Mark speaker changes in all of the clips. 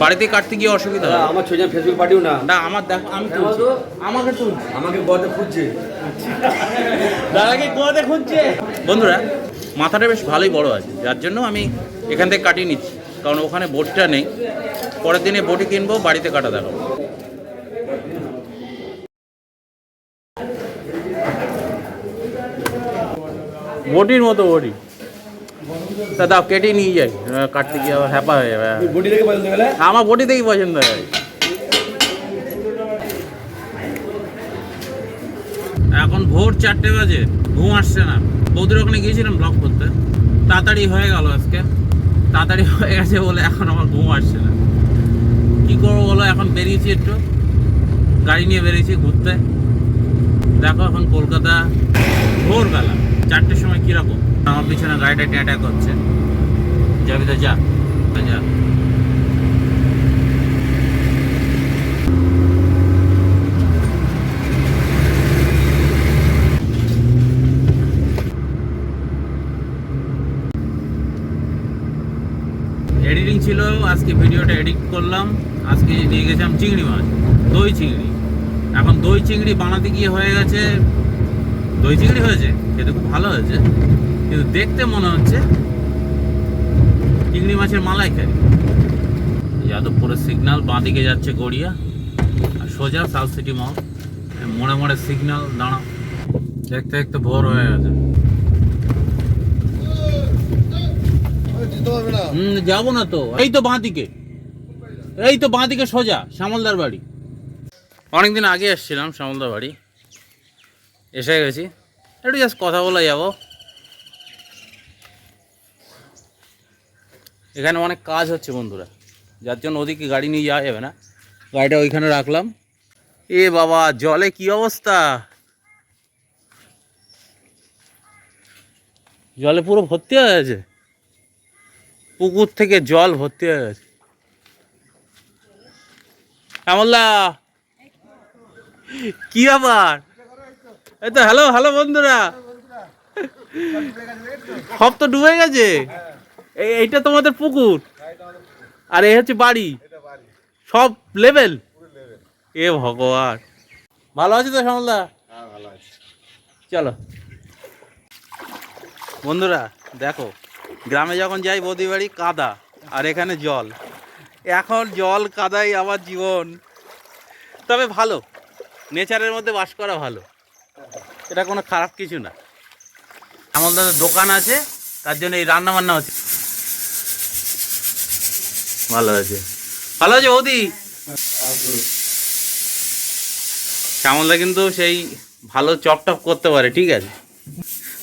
Speaker 1: বাড়িতে কাটতে গিয়ে অসুবিধা হয়
Speaker 2: আমার ছজন ফেসবুক পাঠিও না।
Speaker 1: না আমার দেখো আমি তুলছি। আমাকে তুল
Speaker 2: আমাকে বলতে খুঁজছে।
Speaker 1: দাদাকে কোয়াতে খুঁজছে। বন্ধুরা মাথাটা বেশ ভালোই বড় আছে। যার জন্য আমি এখান থেকে কাটিয়ে নিচ্ছি। কারণ ওখানে বোটটা নেই। পরের দিনে বটি কিনবো বাড়িতে কাটা দেখাবো। বটির মতো বটি। তা দাও কেটে নিয়ে যাই। কাটতে গিয়ে আবার হ্যাপা হয়ে যাবে।
Speaker 2: বডি
Speaker 1: আমার বটি থেকেই পছন্দ হয়। এখন ভোর চারটে বাজে ঘুম আসছে না। বৌদির ওখানে গিয়েছিলাম ব্লক করতে। তাড়াতাড়ি হয়ে গেল আজকে। তাড়াতাড়ি হয়ে গেছে বলে এখন আমার ঘুম আসছে না। কি করব বলো এখন বেরিয়েছি একটু। গাড়ি নিয়ে বেরিয়েছি ঘুরতে। দেখো এখন কলকাতা ভোরবেলা। চারটের সময় কীরকম? আমার পিছনে গাড়িটা ট্যাটা করছে। যাবি তো যা যা। এডিটিং ছিল, আজকে ভিডিওটা এডিট করলাম। আজকে নিয়ে গেছিলাম চিংড়ি মাছ, দই চিংড়ি। এখন দই চিংড়ি বানাতে গিয়ে হয়ে গেছে, দই চিংড়ি হয়েছে? খেতে খুব ভালো হয়েছে। কিন্তু দেখতে মনে হচ্ছে চিংড়ি মাছের মালাইকারি। যাদবপুরের সিগন্যাল বাঁ দিকে যাচ্ছে গড়িয়া, আর সোজা সাউথ সিটি মল মোড়ে মোড়ে সিগন্যাল দাঁড়া দেখতে দেখতে ভোর হয়ে গেছে। যাব না তো। এই তো বাঁ দিকে এই তো বাঁ দিকে সোজা, শ্যামলদার বাড়ি। অনেকদিন আগে এসেছিলাম শ্যামলদার বাড়ি। এসে গেছি। একটু জাস্ট কথা বলে যাব। এখানে অনেক কাজ হচ্ছে বন্ধুরা। যার জন্য ওদিকে গাড়ি নিয়ে যাওয়া যাবে না। গাড়িটা ওইখানে রাখলাম। এ বাবা, জলে কি অবস্থা? জলে পুরো ভর্তি হয়ে গেছে? পুকুর থেকে জল ভর্তি হয়ে গেছে। শ্যামলদা, কি ব্যাপার? এই তো হ্যালো হ্যালো বন্ধুরা। সব তো ডুবে গেছে। এই- এইটা তোমাদের পুকুর। আর এই হচ্ছে বাড়ি। সব লেভেল এ ভগবান। ভালো আছে তো শ্যামলদা? চলো। বন্ধুরা দেখো গ্রামে যখন যাই বৌদি বাড়ি কাদা আর এখানে জল। এখন জল কাদাই আমার জীবন। তবে ভালো নেচারের মধ্যে বাস করা ভালো। এটা কোনো খারাপ কিছু না। আমাদের দোকান আছে তার জন্য এই রান্না বান্না হচ্ছে। ভালো আছে। ভালো আছে বৌদি? শ্যামলদা কিন্তু সেই ভালো চপ টপ করতে পারে ঠিক আছে?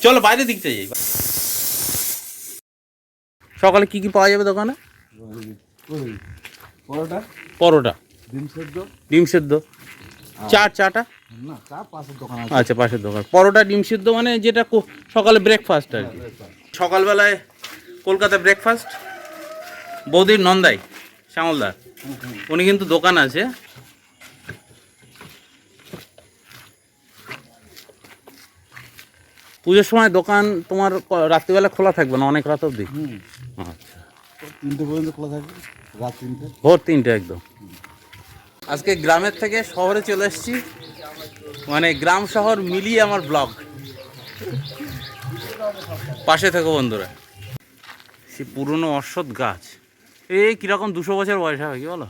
Speaker 1: চলো বাইরে দিকতে যাই। সকালে কি কি পাওয়া যাবে দোকানে?
Speaker 2: পরোটা?
Speaker 1: পরোটা।
Speaker 2: ডিম সেদ্ধ?
Speaker 1: ডিম সেদ্ধ। চাট চাটা?
Speaker 2: না চা পাশের দোকান আছে।
Speaker 1: আচ্ছা পাশের দোকান। পরোটা ডিম সিদ্ধ মানে যেটা সকালে ব্রেকফাস্ট আর কি। সকালবেলায় কলকাতা ব্রেকফাস্ট বৌদির নন্দাই শ্যামলদার। উনি কিন্তু দোকান আছে। পুজোর সময় দোকান তোমার রাত্রিবেলা খোলা থাকবে না? অনেক রাত অবধি? আচ্ছা।
Speaker 2: তিনটে পর্যন্ত খোলা থাকবে? রাত তিনটে?
Speaker 1: ভোর তিনটে একদম। আজকে গ্রামের থেকে শহরে চলে এসেছি। মানে গ্রাম শহর মিলিয়ে আমার ব্লগ। পাশে থেকো বন্ধুরা। সে পুরনো অশ্বত্থ গাছ। এই কীরকম দুশো বছর বয়স হবে কি বলো?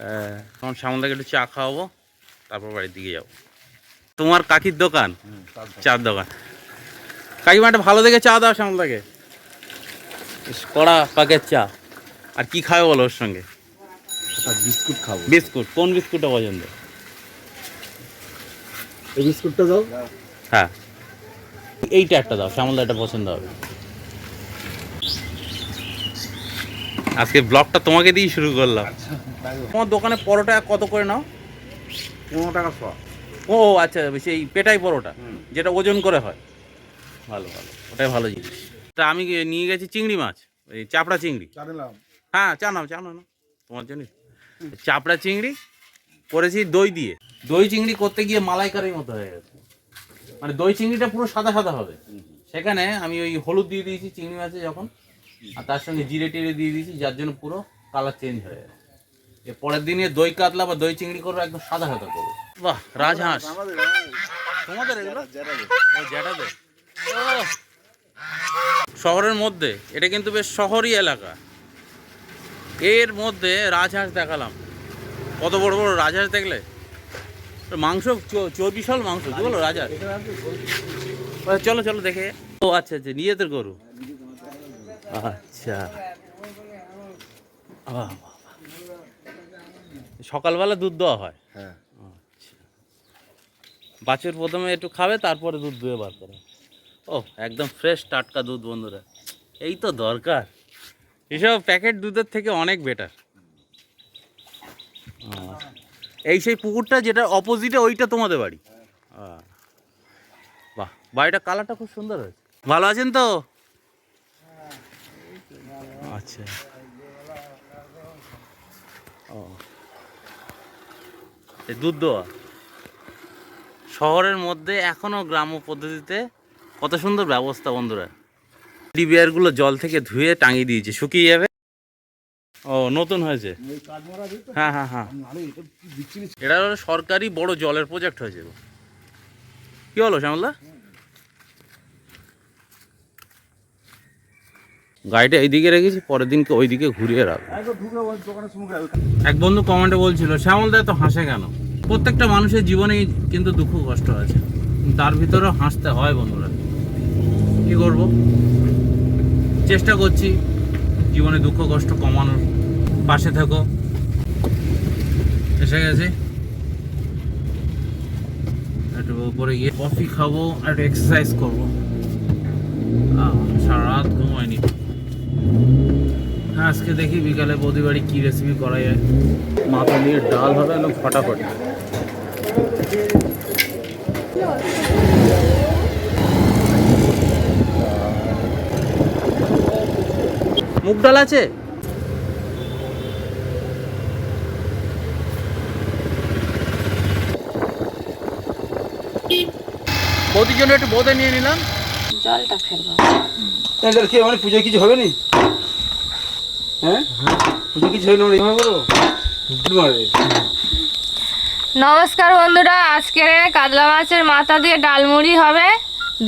Speaker 2: হ্যাঁ
Speaker 1: তখন সামনে একটু চা খাওয়াবো তারপর বাড়ির দিকে যাব। তোমার কাকির দোকান? চার দোকান। কাকিমা একটা ভালো দেখে চা দাও শ্যামলাকে কড়া পাকের চা। আর কি খাবে বলো ওর সঙ্গে?
Speaker 2: বিস্কুট খাব।
Speaker 1: বিস্কুট কোন বিস্কুটটা পছন্দ?
Speaker 2: এই বিস্কুটটা দাও।
Speaker 1: হ্যাঁ। এইটা একটা দাও শ্যামলদা এটা পছন্দ হবে। আজকে ব্লগটা তোমাকে দিয়েই শুরু করলাম। তোমার দোকানে পরোটা কত করে নাও?
Speaker 2: পনেরো টাকা শ।
Speaker 1: ও আচ্ছা সেই পেটাই পরোটা যেটা ওজন করে হয়। ভালো ভালো ওটাই ভালো জিনিস। তা আমি নিয়ে গেছি চিংড়ি মাছ এই চাপড়া চিংড়ি। হ্যাঁ চা নাও চা না তোমার জন্য চাপড়া চিংড়ি করেছি দই দিয়ে। দই চিংড়ি করতে গিয়ে মালাইকারির মতো হয়ে গেছে। মানে দই চিংড়িটা পুরো সাদা সাদা হবে। সেখানে আমি ওই হলুদ দিয়ে দিয়েছি চিংড়ি মাছে যখন আর তার সঙ্গে জিরে টিরে দিয়ে দিয়েছি যার জন্য পুরো কালার চেঞ্জ হয়ে গেছে। এর পরের দিনে দই কাতলা বা দই চিংড়ি করব একদম সাদা সাদা করব। বাহ রাজহাঁস। তোমাদের শহরের মধ্যে এটা কিন্তু বেশ শহরই এলাকা। এর মধ্যে রাজহাঁস দেখালাম। কত বড় বড় রাজহাঁস দেখলে? মাংস চর্বিশাল মাংস কি বলো রাজহাঁস? ও, চলো চলো দেখে ও আচ্ছা আচ্ছা নিজেদের গরু। আচ্ছা। সকালবেলা দুধ দেওয়া হয়।
Speaker 2: হ্যাঁ।
Speaker 1: আচ্ছা। বাছুর প্রথমে একটু খাবে তারপরে দুধ দুয়ে বার করে। ও একদম ফ্রেশ টাটকা দুধ বন্ধুরা। এই তো দরকার। এসব প্যাকেট দুধের থেকে অনেক বেটার এই সেই পুকুরটা যেটা অপোজিটে ওইটা তোমাদের বাড়ি। বাহ, বাড়িটা কালারটা খুব সুন্দর হয়েছে। ভালো আছেন তো? আচ্ছা। ও। দুধ দেওয়া। শহরের মধ্যে এখনও গ্রাম্য পদ্ধতিতে কত সুন্দর ব্যবস্থা বন্ধুরা। ডিবিয়ারগুলো জল থেকে ধুয়ে টাঙিয়ে দিয়েছে শুকিয়ে যাবে। ও নতুন হয়েছে? হ্যাঁ হ্যাঁ হ্যাঁ।
Speaker 2: এটা
Speaker 1: সরকারি বড় জলের প্রজেক্ট হয়েছে। কি হলো শ্যামলদা? গাড়িটা এইদিকে রেখেছি পরের দিনকে ওইদিকে ঘুরিয়ে রাখব। এক বন্ধু কমেন্টে বলছিল শ্যামলদা তো হাসে কেন? প্রত্যেকটা মানুষের জীবনেই কিন্তু দুঃখ কষ্ট আছে। তার ভিতরেও হাসতে হয় বন্ধুরা। কি করব? চেষ্টা করছি জীবনে দুঃখ, কষ্ট কমানোর। পাশে থাকো। এসে গেছে। একটু উপরে গিয়ে কফি খাব আর একটু এক্সারসাইজ করব। সারা রাত ঘুমায়নি হ্যাঁ আজকে দেখি বিকালে বাড়ি কী রেসিপি করা যায়। মাথা দিয়ে ডাল হবে একদম ফটাফট। মুগ ডাল আছে? বৌদির জন্য একটু বোঁদে নিয়ে নিলাম।
Speaker 3: জলটা ফেলব।
Speaker 2: কি মানে পুজো কিছু হবে নি হ্যাঁ? পুজো কিছু হইল না এইভাবে করো মারে
Speaker 3: নমস্কার বন্ধুরা আজকে কাতলা মাছের মাথা দিয়ে ডালমুড়ি হবে।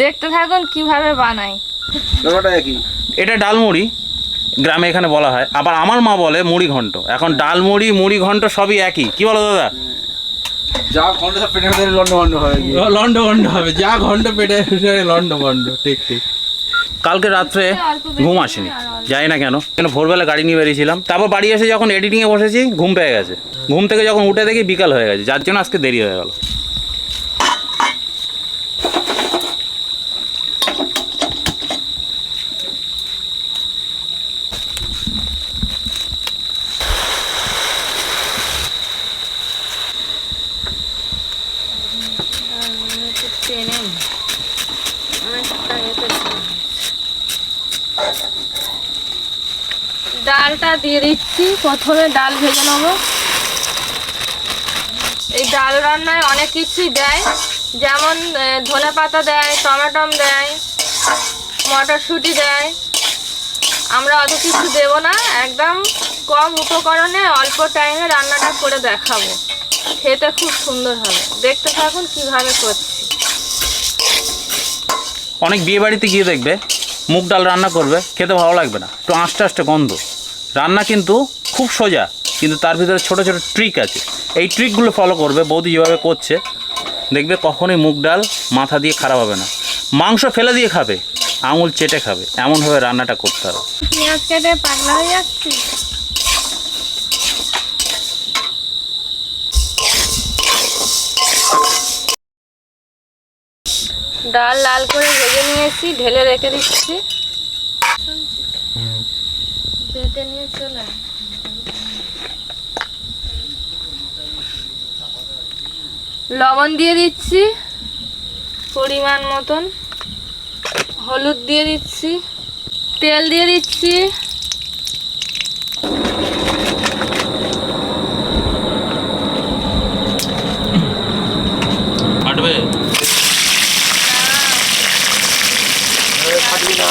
Speaker 3: দেখতে থাকুন কীভাবে বানাই।
Speaker 2: ব্যাপারটা
Speaker 1: এটা ডালমুড়ি। গ্রামে এখানে বলা হয়। আবার আমার মা বলে মুড়ি ঘন্ট। এখন ডাল মুড়ি মুড়ি ঘন্ট সবই একই। কি বলো দাদা?
Speaker 2: যা ঘণ্টা পেটে পেটে লন্ড ভন্ড
Speaker 1: লন্ড ভন্ড হবে। যা ঘন্ট পেটে লন্ড ভন্ড ঠিক ঠিক। কালকে রাত্রে ঘুম আসেনি। যাই না কেন। কেন ভোরবেলা গাড়ি নিয়ে বেরিয়েছিলাম। তারপর বাড়ি এসে যখন এডিটিংয়ে বসেছি ঘুম পেয়ে গেছে। ঘুম থেকে যখন উঠে দেখি বিকাল হয়ে গেছে। যার জন্য আজকে দেরি হয়ে গেল
Speaker 3: ডালটা দিয়ে দিচ্ছি প্রথমে ডাল ভেজে নেব। এই ডাল রান্নায় অনেক কিছুই দেয়। যেমন ধনে পাতা দেয়, টমেটম দেয়, মটরশুঁটি দেয়। আমরা অত কিছু দেবো না, একদম কম উপকরণে অল্প টাইমে রান্নাটা করে দেখাবো। খেতে খুব সুন্দর হবে। দেখতে থাকুন কীভাবে করছি।
Speaker 1: অনেক বিয়ে বাড়িতে গিয়ে দেখবে, মুগ ডাল রান্না করবে, খেতে ভালো লাগবে না। একটু আঁশটা আঁশটা গন্ধ। রান্না কিন্তু খুব সোজা কিন্তু তার ভিতরে ছোট ছোট ট্রিক আছে। এই ট্রিকগুলো ফলো করবে বৌদি যেভাবে করছে দেখবে কখনোই মুগ ডাল মাথা দিয়ে খারাপ হবে না। মাংস ফেলে দিয়ে খাবে আঙুল চেটে খাবে এমনভাবে রান্নাটা করতে হবে।
Speaker 3: পেঁয়াজ কেটে পাগলা হয়ে যাচ্ছি। ডাল লাল করে ভেজে নিয়েছি ঢেলে রেখে দিচ্ছি। বেটে নিয়ে চলে আয়। লবণ দিয়ে দিচ্ছি পরিমাণ মতন হলুদ দিয়ে দিচ্ছি তেল দিয়ে দিচ্ছি
Speaker 1: কাটবে
Speaker 2: থাকবি না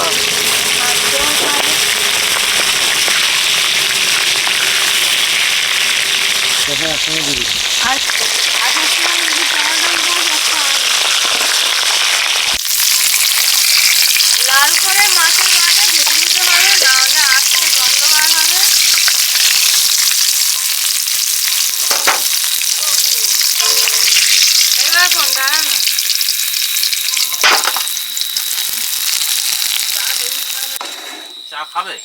Speaker 2: হ্যাঁ সঙ্গে দিয়ে দিচ্ছি
Speaker 3: আর আসার সময় যদি টমেটো দাও একটা লাল করে মাছের মাথা ভেজে দিতে হবে নাহলে আস্তে গন্ধ বার হবে এরকম দাঁড়া না
Speaker 1: চা খাবে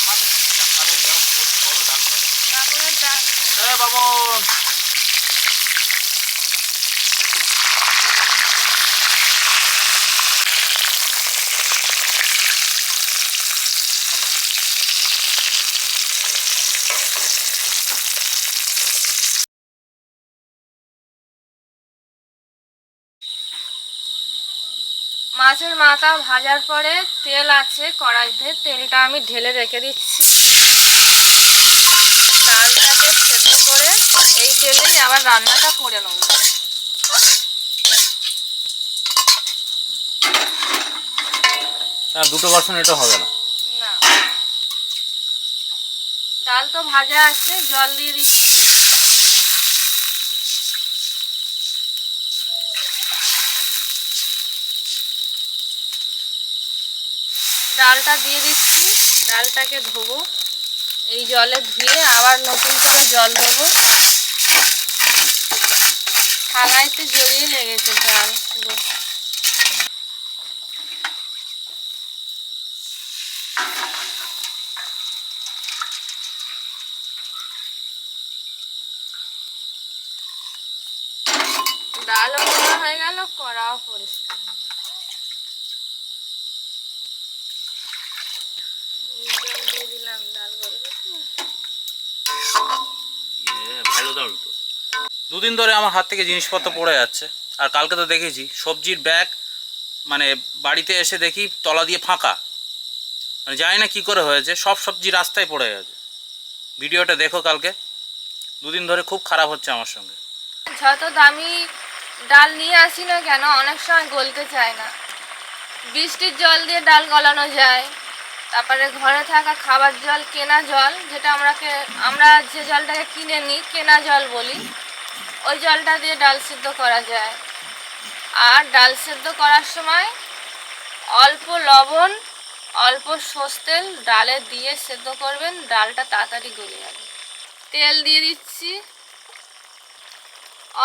Speaker 1: খাবে চা খাবে যাও কি করছে বলো ডাকবে
Speaker 3: বাবুরের ডাল
Speaker 1: এ বাবন
Speaker 3: মাছের মাথা ভাজার পরে তেল আছে কড়াইতে। তেলটা আমি ঢেলে রেখে দিচ্ছি। ডালটাকে সেদ্ধ করে এই তেলেই আবার রান্নাটা করে নেব।
Speaker 1: দুটো বাসন এটা হবে না।
Speaker 3: না। ডাল তো ভাজা আছে জল দিয়ে দিচ্ছি। ডালটা দিয়ে দিচ্ছি। ডালটাকে ধোবো। এই জলে ধুয়ে আবার নতুন করে জল দেবো। থালাইতে জড়িয়ে লেগেছে ডাল পুরো। ডালও করা হয়ে গেল, কড়াও পরিষ্কার জল দিয়ে দিলাম ডাল গলবে তো।
Speaker 1: ইয়ে, ভালো তো দুদিন ধরে আমার হাত থেকে জিনিসপত্র পড়ে যাচ্ছে। আর কালকে তো দেখেছি, সবজির ব্যাগ মানে বাড়িতে এসে দেখি তলা দিয়ে ফাঁকা। মানে জানি না কী করে হয়েছে, সব সবজি রাস্তায় পড়ে গেছে। ভিডিওটা দেখো কালকে। দুদিন ধরে খুব খারাপ হচ্ছে আমার সঙ্গে।
Speaker 3: যত দামি ডাল নিয়ে আসি না কেন, অনেক সময় গলতে চায় না। বৃষ্টির জল দিয়ে ডাল গলানো যায়। তারপরে ঘরে থাকা খাবার জল, কেনা জল, যেটা আমরাকে, আমরা যে জলটাকে কিনে নিই, কেনা জল বলি, ওই জলটা দিয়ে ডাল সিদ্ধ করা যায়। আর ডাল সিদ্ধ করার সময় অল্প লবণ, অল্প সর্ষে তেল ডালে দিয়ে সেদ্ধ করবেন, ডালটা তাড়াতাড়ি গলে যাবে। তেল দিয়ে দিচ্ছি,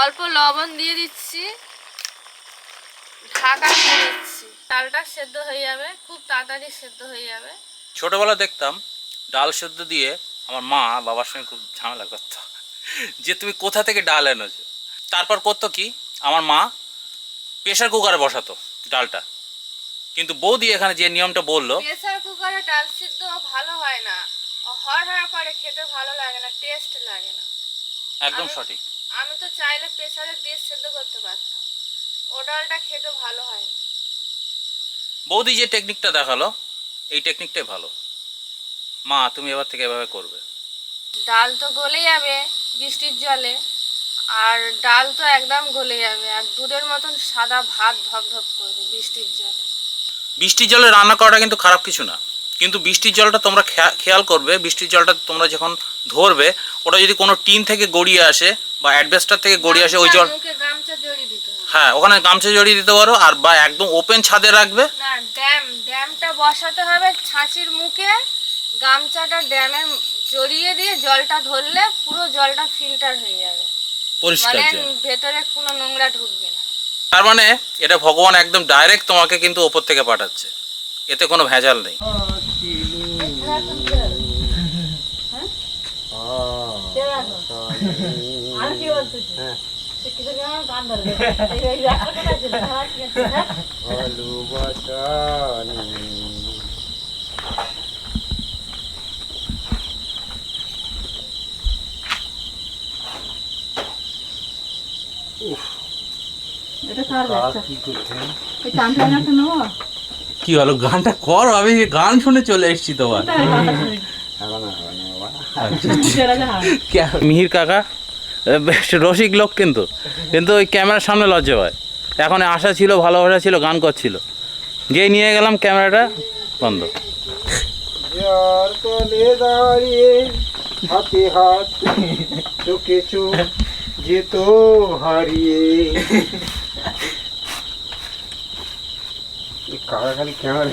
Speaker 3: অল্প লবণ দিয়ে দিচ্ছি ঢাকা দিয়ে দিচ্ছি ডালটা সেদ্ধ হয়ে যাবে খুব তাড়াতাড়ি সেদ্ধ হয়ে যাবে।
Speaker 1: ছোটোবেলা দেখতাম ডাল সেদ্ধ দিয়ে আমার মা বাবার সঙ্গে খুব ঝামেলা করতো যে তুমি কোথা থেকে ডাল এনেছো? তারপর করতো কি আমার মা প্রেশার কুকারে বসাতো ডালটা। কিন্তু বৌদি এখানে যে নিয়মটা বলল
Speaker 3: প্রেসার কুকারে ডাল সিদ্ধ ভালো হয় না। হড় হড় করে খেতে ভালো লাগে না টেস্ট লাগে না।
Speaker 1: একদম সঠিক।
Speaker 3: আমি তো চাইলে প্রেসারে দিয়ে সেদ্ধ করতে পারতাম। ও ডালটা খেতে ভালো হয় না।
Speaker 1: বৌদি যে টেকনিকটা দেখাল এই টেকনিকটাই ভালো। মা তুমি এবার থেকে এভাবে করবে।
Speaker 3: ডাল তো গলে যাবে বৃষ্টির জলে আর ডাল তো একদম গলে যাবে আর দুধের মতন সাদা ভাত ধপধপ করবে বৃষ্টির জলে।
Speaker 1: বৃষ্টির জলে রান্না করাটা কিন্তু খারাপ কিছু না। কিন্তু বৃষ্টির জলটা তোমরা খেয়া- খেয়াল করবে বৃষ্টির জলটা তোমরা যখন ধরবে ওটা যদি কোনো টিন থেকে গড়িয়ে আসে বা অ্যাডভেস্টার থেকে গড়িয়ে আসে ওই জল
Speaker 3: মুখে গামছা জড়িয়ে দিতে হবে
Speaker 1: হ্যাঁ ওখানে গামছা জড়িয়ে দিতে পারো আর বা একদম ওপেন ছাদে রাখবে।
Speaker 3: না ড্যাম ড্যামটা বসাতে হবে ছাঁচির মুখে গামছাটা ড্যামে জড়িয়ে দিয়ে জলটা ধরলে পুরো জলটা ফিল্টার হয়ে যাবে।
Speaker 1: পরিষ্কার
Speaker 3: মানে
Speaker 1: জল।
Speaker 3: ভেতরে কোনো নোংরা ঢুকবে না।
Speaker 1: তার মানে এটা ভগবান একদম ডাইরেক্ট তোমাকে কিন্তু ওপর থেকে পাঠাচ্ছে। এতে কোনো ভেজাল নেই।
Speaker 2: কি করছেন
Speaker 1: কি হলো? গানটা কর আমি গান শুনে চলে এসেছি তোমার।
Speaker 2: আর হবে না বাবা
Speaker 1: মিহির কাকা? বেশ রসিক লোক কিন্তু। কিন্তু ওই ক্যামেরার সামনে লজ্জা পায়। এখন আশা ছিল ভালোবাসা ছিল গান করছিল। গিয়ে নিয়ে গেলাম ক্যামেরাটা বন্ধ।
Speaker 2: হাতে হাত চোখে চোখ যেত হারিয়ে। কারা খালি ক্যামেরা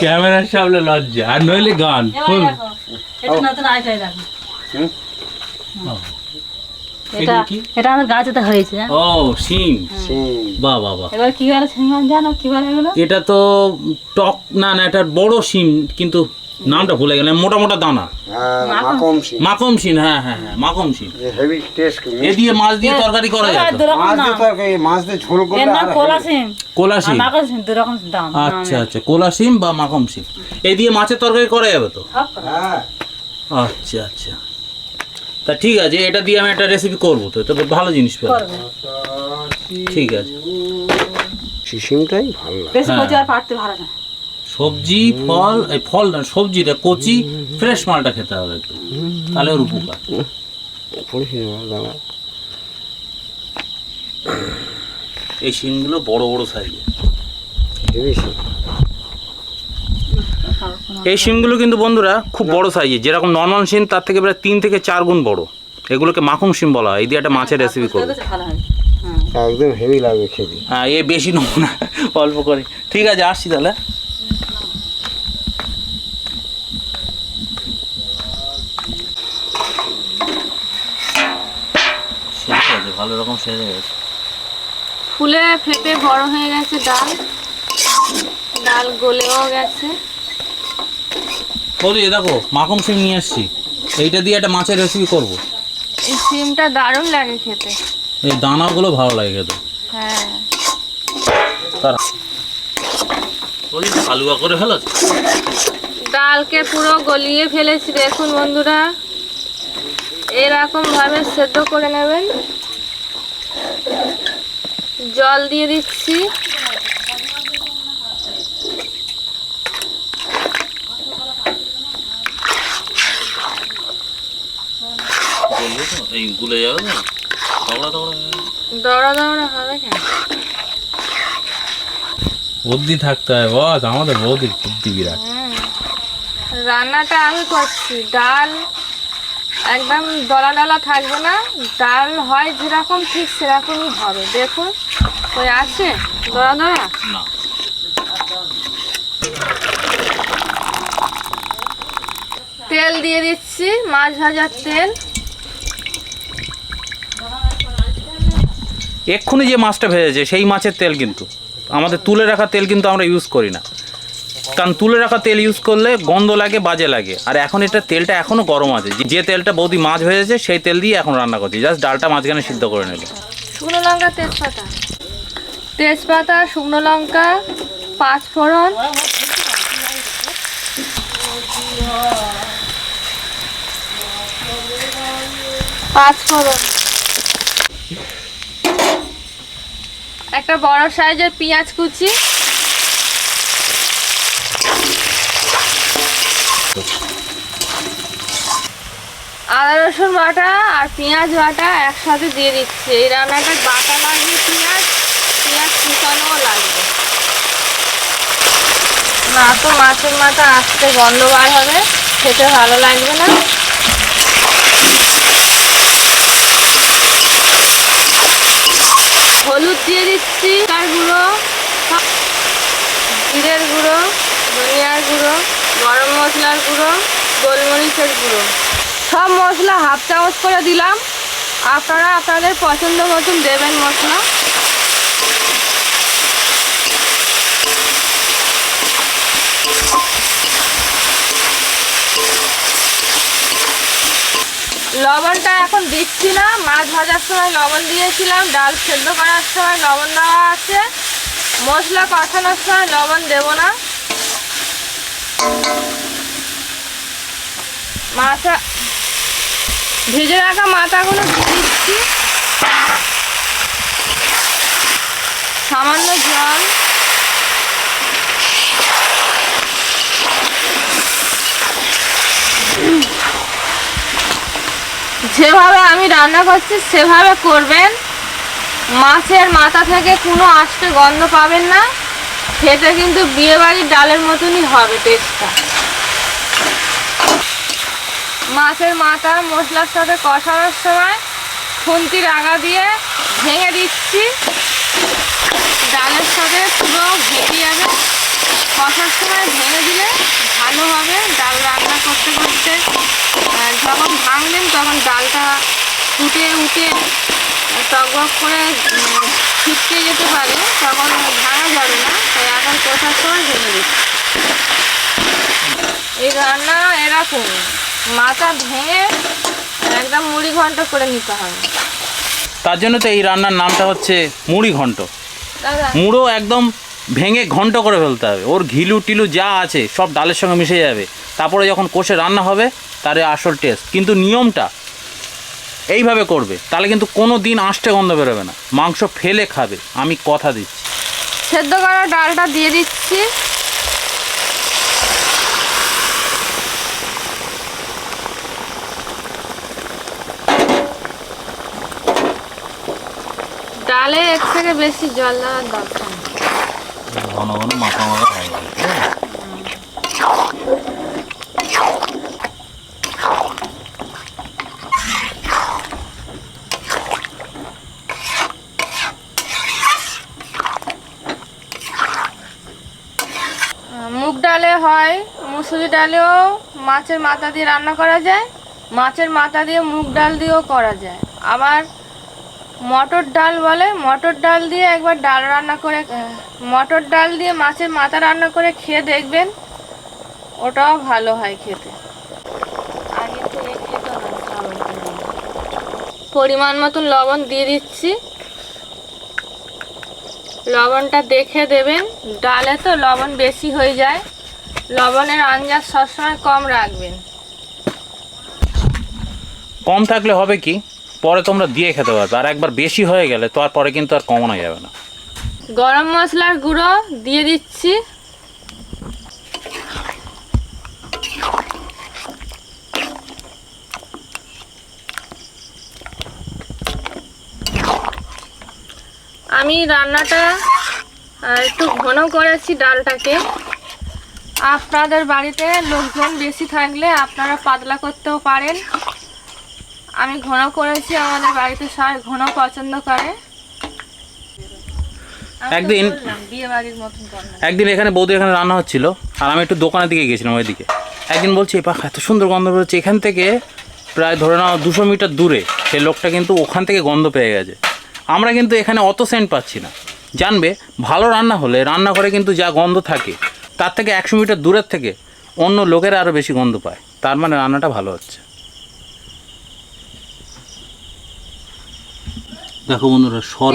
Speaker 1: ক্যামেরার সামনে লজ্জা আর নইলে গান
Speaker 4: এটা আইটাই দেখো
Speaker 2: হুম?
Speaker 4: এটা এটা আমাদের গাছেতে হয়েছে। হ্যাঁ?
Speaker 1: ও শিম
Speaker 2: সিং
Speaker 1: বাহ বাহ বাহ।
Speaker 4: এবার কি বলে সিংহ জানো? কি বলে এগুলো?
Speaker 1: এটা তো টক না না এটা বড় শিম কিন্তু নামটা ভুলে গেলাম মোটা মোটা দানা।
Speaker 2: হ্যাঁ মাকম সিং
Speaker 1: মাকম শিম হ্যাঁ হ্যাঁ হ্যাঁ মাকম
Speaker 2: হেভি টেস্ট
Speaker 1: এ দিয়ে মাছ দিয়ে তরকারি করা যায়
Speaker 2: মাছ
Speaker 4: নাম
Speaker 2: দিয়ে তরকারি মাছ দিয়ে ঝোল
Speaker 4: এর
Speaker 2: আর
Speaker 4: কোলা সিম
Speaker 1: কোলা
Speaker 4: আর
Speaker 1: শিম
Speaker 4: মাকড় সিম দুরকম দাম।
Speaker 1: আচ্ছা আচ্ছা কোলা শিম বা মাকম শিম এই দিয়ে মাছের তরকারি করা যাবে তো?
Speaker 2: হ্যাঁ।
Speaker 1: আচ্ছা আচ্ছা। তা ঠিক আছে এটা দিয়ে আমি একটা রেসিপি করব তো তবে ভালো জিনিস পেলাম। ঠিক আছে।
Speaker 2: সিমটাই ভালো লাগে।
Speaker 4: বেশি
Speaker 1: হ্যাঁ।
Speaker 4: আর পারতে ভালো না।
Speaker 1: সবজি ফল এই ফল না সবজিটা কচি ফ্রেশ মালটা খেতে হবে একটু। তাহলে ওর উপকার। এই শিমগুলো বড় বড় সাইজের এই শিমগুলো কিন্তু বন্ধুরা খুব বড় সাইজের যেরকম নর্মাল শিম তার থেকে প্রায় তিন থেকে চার গুণ বড়। এগুলোকে মাখন শিম বলা হয়। এই দিয়ে একটা মাছের রেসিপি করব।
Speaker 4: হ্যাঁ।
Speaker 2: একদম হেভি লাগবে খেতে।
Speaker 1: হ্যাঁ এ বেশি নেব না অল্প করে। ঠিক আছে আসছি তাহলে। ভালো রকম সেরে গেছে।
Speaker 3: ফুলে ফেপে বড় হয়ে গেছে ডাল। ডাল গলেও গেছে।
Speaker 1: বৌদি এ দেখো মাখন সিম নিয়ে আসছি। এইটা দিয়ে একটা মাছের রেসিপি করব।
Speaker 3: এই সিমটা দারুণ লাগে খেতে।
Speaker 1: এই দানাগুলো ভালো লাগে খেতে।
Speaker 3: হ্যাঁ।
Speaker 1: তার বৌদি হালুয়া করে ফেলো
Speaker 3: ডালকে পুরো গলিয়ে ফেলেছি দেখুন বন্ধুরা। এরকম ভাবে সেদ্ধ করে নেবেন। জল দিয়ে দিচ্ছি
Speaker 1: বলব তো এই গুলে যাবে তো তগড়া তগড়া
Speaker 3: দড়া দড়া হবে কেন?
Speaker 1: বুদ্ধি থাকতে হয় বস আমাদের বৌদির বুদ্ধি বিরাট।
Speaker 3: রান্নাটা আমি করছি। ডাল একদম দলা দলা থাকবে না। ডাল হয় যেরকম ঠিক সেরকমই হবে। দেখুন ওই আছে? দলা দলা?
Speaker 1: না।
Speaker 3: তেল দিয়ে দিচ্ছি মাছ ভাজার তেল।
Speaker 1: এক্ষুনি যে মাছটা ভেজেছে, সেই মাছের তেল কিন্তু। আমাদের তুলে রাখা তেল কিন্তু আমরা ইউজ করি না। কারণ তুলে রাখা তেল ইউজ করলে গন্ধ লাগে, বাজে লাগে। আর এখন এটা তেলটা এখনও গরম আছে। যে- তেলটা বৌদি মাছ ভেজেছে, সেই তেল দিয়ে এখন রান্না করছি। জাস্ট ডালটা মাঝখানে সিদ্ধ করে নিল।
Speaker 3: শুকনো লঙ্কা, তেজপাতা। তেজপাতা, শুকনো লঙ্কা, পাঁচ ফোড়ন। পাঁচ ফোড়ন। একটা বড় সাইজের পেঁয়াজ কুচি। আদা, রসুন বাটা আর পেঁয়াজ বাটা একসাথে দিয়ে দিচ্ছি। এই রান্নাটা বাটা লাগবে, পেঁয়াজ পেঁয়াজ কুচানোও লাগবে। না তো মাছের মাথা আসতে গন্ধ বার হবে, খেতে ভালো লাগবে না। হলুদ দিয়ে দিচ্ছি তার গুঁড়ো, জিরের গুঁড়ো, ধনিয়ার গুঁড়ো, গরম মশলার গুঁড়ো, গোলমরিচের গুঁড়ো। সব মশলা হাফ চামচ করে দিলাম। আপনারা আপনাদের পছন্দ মতন দেবেন মশলা। লবণটা এখন দিচ্ছি না। মাছ ভাজার সময় লবণ দিয়েছিলাম, ডাল সেদ্ধ করার সময় লবণ দেওয়া আছে। মশলা কষানোর সময় লবণ দেব না। মাথা ভেজে রাখা মাথাগুলো দিচ্ছি। সামান্য জল। যেভাবে আমি রান্না করছি, সেভাবে করবেন। মাছের মাথা থেকে কোনো আষ্টে গন্ধ পাবেন না। খেতে কিন্তু বিয়ে বাড়ির ডালের মতনই হবে টেস্টটা। মাছের মাথা মশলার সাথে কষানোর সময় খুন্তির আগা দিয়ে ভেঙে দিচ্ছি। ডালের সাথে পুরো ঘেটে যাবে কষার সময় ভেঙে দিলে ভালো হবে ডাল রান্না করতে করতে। যখন ভাঙলেন তখন ডালটা ফুটে উঠে টকবক করে ছিটকে যেতে পারে তখন ভাঙা যাবে না। তাই এখন কষার সময় ভেঙে দিচ্ছি। এই রান্না এরকম। মাথা ভেঙে একদম মুড়ি ঘন্ট করে নিতে হবে।
Speaker 1: তার জন্য তো এই রান্নার নামটা হচ্ছে মুড়ি ঘন্ট। মুড়ো একদম ভেঙে ঘন্ট করে ফেলতে হবে। ওর ঘিলু টিলু যা আছে, সব ডালের সঙ্গে মিশে যাবে। তারপরে যখন কষে রান্না হবে, তার আসল টেস্ট কিন্তু নিয়মটা এইভাবে করবে, তাহলে কিন্তু কোনো দিন আষ্টে গন্ধ বেরোবে না। মাংস ফেলে খাবে, আমি কথা দিচ্ছি।
Speaker 3: সেদ্ধ করা ডালটা দিয়ে দিচ্ছি। ডালে এর থেকে বেশি জল দেওয়ার দরকার।
Speaker 1: ঘন ঘন মাখা মাখা হয়ে যাবে
Speaker 3: মুগ ডালে হয়, মুসুরি ডালেও মাছের মাথা দিয়ে রান্না করা যায়, মাছের মাথা দিয়ে মুগ ডাল দিয়েও করা যায়। আবার মটর ডাল বলে, মটর ডাল দিয়ে একবার ডাল রান্না করে, মটর ডাল দিয়ে মাছের মাথা রান্না করে খেয়ে দেখবেন, ওটাও ভালো হয় খেতে। আগে। পরিমাণ মতন লবণ দিয়ে দিচ্ছি। লবণটা দেখে দেবেন, ডালে তো লবণ বেশি হয়ে যায়, লবণের আঞ্জাজ সবসময় কম রাখবেন।
Speaker 1: কম থাকলে হবে কি? পরে তোমরা দিয়ে খেতে পারবে। আর একবার বেশি হয়ে গেলে তো আর পরে কিন্তু আর কমানো যাবে না।
Speaker 3: গরম মশলার গুঁড়ো দিয়ে দিচ্ছি। আমি রান্নাটা একটু ঘন করেছি ডালটাকে। আপনাদের বাড়িতে লোকজন বেশি থাকলে আপনারা পাতলা করতেও পারেন। আমি ঘন করেছি আমাদের বাড়িতে সবাই ঘন পছন্দ করে।
Speaker 1: একদিন-। একদিন এখানে বৌদি এখানে রান্না হচ্ছিল আর আমি একটু দোকানের দিকে গেছিলাম ওইদিকে। একদিন বলছি এ পাখা এত সুন্দর গন্ধ বেরোচ্ছে এখান থেকে প্রায় ধরে নাও দুশো মিটার দূরে সেই লোকটা কিন্তু ওখান থেকে গন্ধ পেয়ে গেছে। আমরা কিন্তু এখানে অত সেন্ট পাচ্ছি না। জানবে ভালো রান্না হলে রান্নাঘরে কিন্তু যা গন্ধ থাকে তার থেকে একশো মিটার দূরের থেকে অন্য লোকেরা আরও বেশি গন্ধ পায়। তার মানে রান্নাটা ভালো হচ্ছে। দেখো বন্ধুরা সর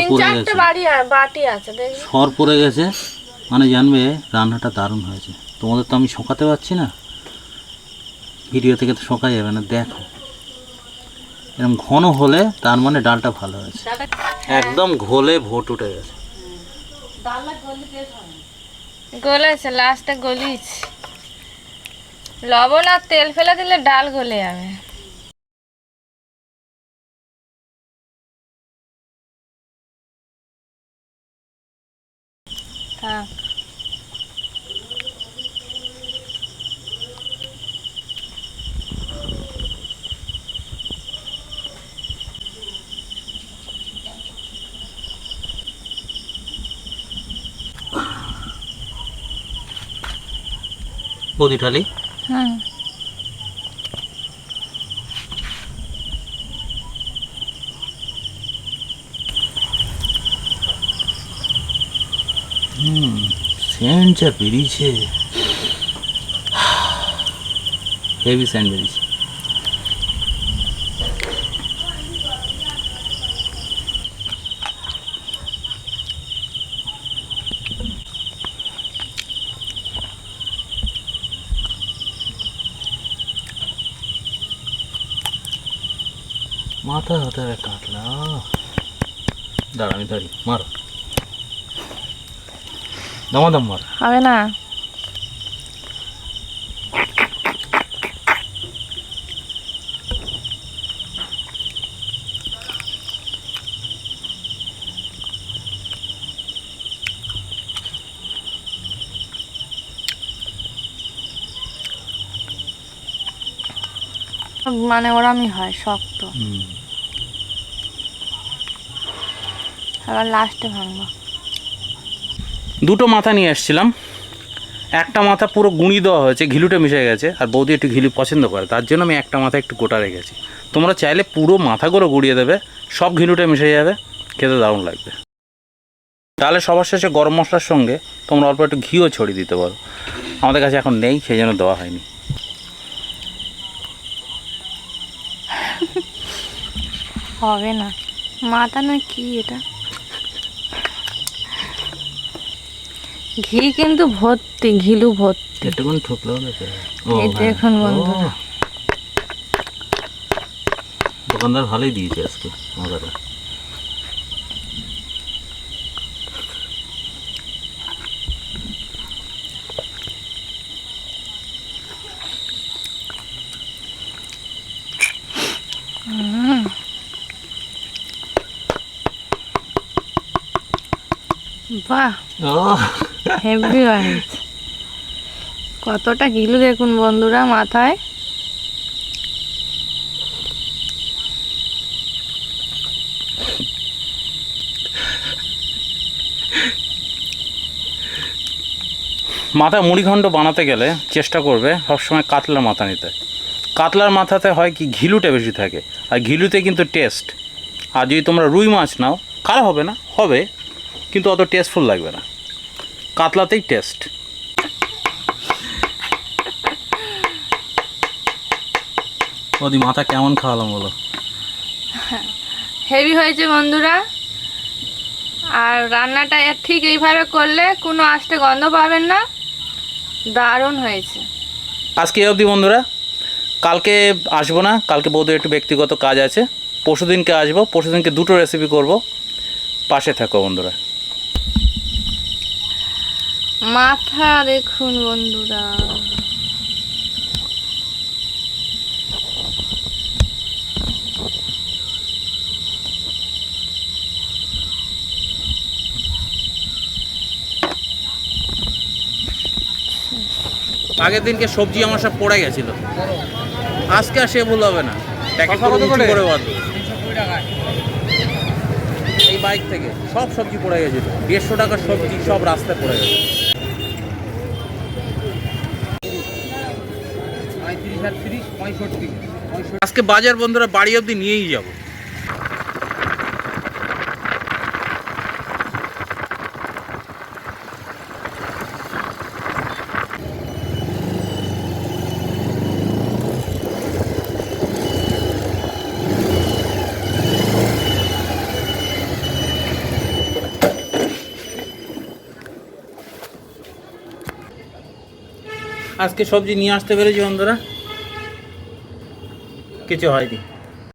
Speaker 3: বাটি আছে
Speaker 1: সর পড়ে গেছে। মানে জানবে রান্নাটা দারুণ হয়েছে। তোমাদের তো আমি শোকাতে পারছি না। ভিডিও থেকে তো শোকা যাবে না দেখো। এরকম ঘন হলে তার মানে ডালটা ভালো হয়েছে। একদম ঘোলে ভোট উঠে গেছে।
Speaker 3: গলেছে লাস্টে গলিছ লবণ আর তেল ফেলে দিলে ডাল গলে যাবে। থাক
Speaker 1: বৌদি ঠালি
Speaker 3: হুম
Speaker 1: সেন্ট যা বেরিয়েছে হেভি সেন্ট বেরিয়েছে মাথা হাতে কাটলা দাঁড়া আমি দাঁড়ি মারো দমা দম মার।
Speaker 3: হবে না। মানে ওরমই হয় শক্ত। আবার লাস্টে ভাঙবো।
Speaker 1: দুটো মাথা নিয়ে এসেছিলাম। একটা মাথা পুরো গুঁড়ি দেওয়া হয়েছে, ঘিলুটা মিশে গেছে, আর বৌদি একটু ঘিলু পছন্দ করে, তার জন্য আমি একটা মাথা একটু গোটা রেখেছি। তোমরা চাইলে পুরো মাথাগুলো গুঁড়িয়ে দেবে, সব ঘিলুটা মিশে যাবে, খেতে দারুণ লাগবে। ডালে সবার শেষে গরম মশলার সঙ্গে তোমরা অল্প একটু ঘিও ছড়িয়ে দিতে পারো। আমাদের কাছে এখন নেই, সেই জন্য দেওয়া হয়নি।
Speaker 3: হবে না। মাথা না কি এটা? ঘি কিন্তু ভর্তি ঘিলু ভর্তি।
Speaker 1: একটুখানি ঠুকলো
Speaker 3: এই দেখুন বন্ধুরা
Speaker 1: দোকানদার ভালোই দিয়েছে আজকে মাথাটা
Speaker 3: বাহ। হেভি কতটা ঘিলু দেখুন বন্ধুরা মাথায়।
Speaker 1: মাথা মুড়িঘণ্ড বানাতে গেলে চেষ্টা করবে সবসময় কাতলার মাথা নিতে। কাতলার মাথাতে হয় কি ঘিলুটা বেশি থাকে, আর ঘিলুতে কিন্তু টেস্ট আর যদি তোমরা রুই মাছ নাও খারাপ হবে না, হবে, কিন্তু অত টেস্টফুল লাগবে না। কাতলাতেই টেস্ট ওদি মাথা কেমন খাওয়ালাম বলো?
Speaker 3: হেভি হয়েছে বন্ধুরা। আর রান্নাটা ঠিক এইভাবে করলে কোনো আষ্টে গন্ধ পাবেন না। দারুণ হয়েছে।
Speaker 1: আজকে অবধি বন্ধুরা কালকে আসব না কালকে বৌদের একটু ব্যক্তিগত কাজ আছে। পরশু দিনকে আসব পরশু দিনকে দুটো রেসিপি করব। পাশে থাকো বন্ধুরা।
Speaker 3: মাথা দেখুন বন্ধুরা।
Speaker 1: আগের দিনকে সবজি আমার সব পড়ে গেছিল। আজকে আর সে ভুল হবে না। প্যাকেট করে
Speaker 2: করে?
Speaker 1: করে বাঁধবো। এই বাইক থেকে সব সবজি পড়ে গেছিল। দেড়শো টাকার সবজি সব রাস্তায় পড়ে গেছে। আজকে বাজার বন্ধুরা বাড়ি অবধি নিয়েই যাব। আজকে সবজি নিয়ে আসতে পেরেছি বন্ধুরা। কিছু হয়নি।